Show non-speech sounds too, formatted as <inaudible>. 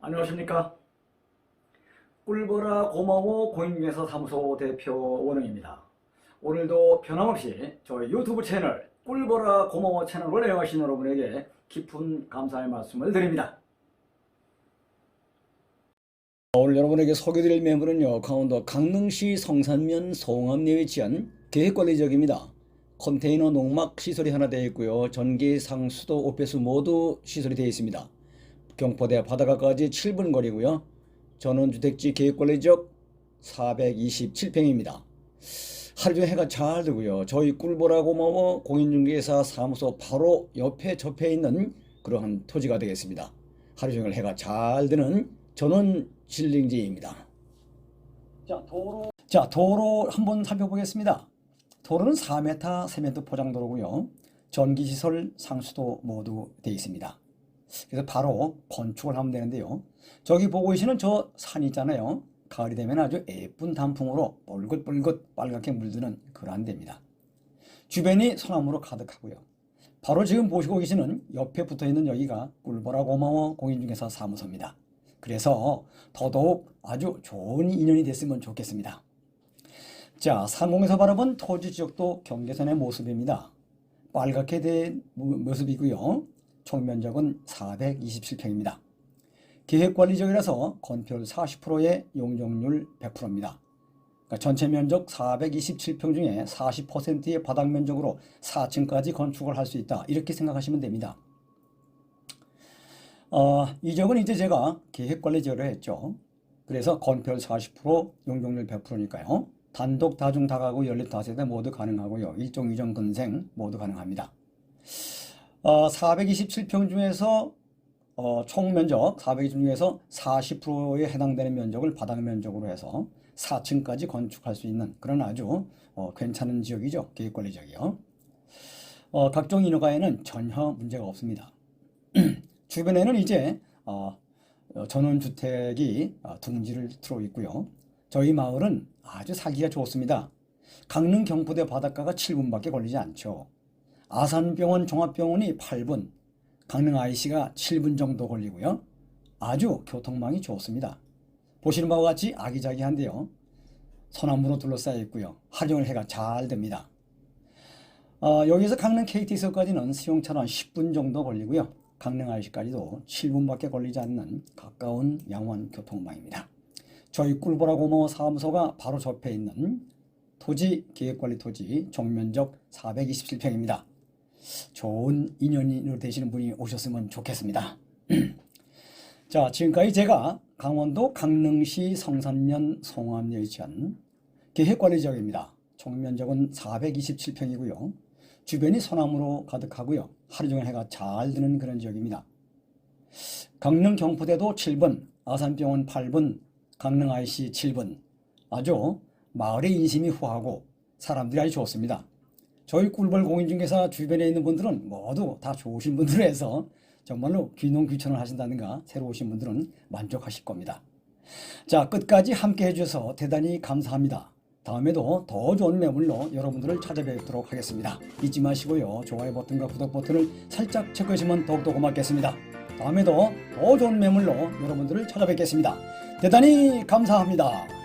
안녕하십니까? 꿀보라 고마워 공인중개사 사무소 대표 원흥입니다. 오늘도 변함없이 저희 유튜브 채널 꿀보라 고마워 채널을 애용하신 여러분에게 깊은 감사의 말씀을 드립니다. 오늘 여러분에게 소개드릴 매물은요 강원도 강릉시 성산면 송암리에 위치한 계획관리지역입니다. 컨테이너 농막 시설이 하나 되어 있고요 전기 상수도 오폐수 모두 시설이 되어 있습니다 경포대 바다가까지 7분 거리고요. 전원주택지 계획관리 지역 427평입니다. 하루 종일 해가 잘 들고요. 저희 꿀보라 고마워 공인중개사 사무소 바로 옆에 접해 있는 그러한 토지가 되겠습니다. 하루 종일 해가 잘 드는 전원 진링지입니다. 자 도로 자 도로 한번 살펴보겠습니다. 도로는 4m, 3m 포장도로고요. 전기시설, 상수도 모두 되어 있습니다. 그래서 바로 건축을 하면 되는데요. 저기 보고 계시는 저 산 있잖아요. 가을이 되면 아주 예쁜 단풍으로 뻘긋뻘긋 빨갛게 물드는 그러한 데입니다. 주변이 소나무로 가득하고요. 바로 지금 보시고 계시는 옆에 붙어 있는 여기가 꿀보라 고마워 공인중개사 사무소입니다. 그래서 더더욱 아주 좋은 인연이 됐으면 좋겠습니다. 자, 상공에서 바라본 토지 지역도 경계선의 모습입니다. 빨갛게 된 모습이고요. 총 면적은 427평입니다. 계획관리지역이라서 건폐율 40%의 용적률 100%입니다. 그러니까 전체 면적 427평 중에 40%의 바닥 면적으로 4층까지 건축을 할 수 있다. 이렇게 생각하시면 됩니다. 어, 이 지역은 이제 제가 계획관리지역으로 했죠. 그래서 건폐율 40% 용적률 100%니까요. 단독 다중 다가구 연립 다세대 모두 가능하고요. 일종 이종 근생 모두 가능합니다. 어, 427평 중에서 어, 총 면적 420평 중에서 40%에 해당되는 면적을 바닥 면적으로 해서 4층까지 건축할 수 있는 그런 아주 어, 괜찮은 지역이죠. 계획관리 지역이요. 어, 각종 인허가에는 전혀 문제가 없습니다. <clears throat> 주변에는 이제 어, 전원주택이 어, 둥지를 틀어 있고요. 저희 마을은 아주 살기가 좋습니다. 강릉 경포대 바닷가가 7분밖에 걸리지 않죠. 아산병원 종합병원이 8분, 강릉 IC가 7분 정도 걸리고요. 아주 교통망이 좋습니다. 보시는 바와 같이 아기자기한데요. 소나무로 둘러싸여 있고요. 종일 해가 잘 됩니다. 어, 여기서 강릉 KT역까지는 수용차로 한 10분 정도 걸리고요. 강릉 IC까지도 7분밖에 걸리지 않는 가까운 양원 교통망입니다. 저희 꿀보라 고마워 사무소가 바로 접해 있는 토지 계획관리 토지 정면적 427평입니다. 좋은 인연으로 되시는 분이 오셨으면 좋겠습니다. <clears throat> 자, 지금까지 제가 강원도 강릉시 성산면 송암리에 위치한 계획관리 지역입니다. 총면적은 427평이고요. 주변이 소나무로 가득하고요. 하루 종일 해가 잘 드는 그런 지역입니다. 강릉 경포대도 7분, 아산병원 8분, 강릉 IC 7분. 아주 마을의 인심이 후하고 사람들이 아주 좋습니다. 저희 꿀벌 공인중개사 주변에 있는 분들은 모두 다 좋으신 분들에서 정말로 귀농 귀촌을 하신다든가 새로 오신 분들은 만족하실 겁니다. 자 끝까지 함께 해주셔서 대단히 감사합니다. 다음에도 더 좋은 매물로 여러분들을 찾아뵙도록 하겠습니다. 잊지 마시고요. 좋아요 버튼과 구독 버튼을 살짝 체크하시면 더욱더 고맙겠습니다. 다음에도 더 좋은 매물로 여러분들을 찾아뵙겠습니다. 대단히 감사합니다.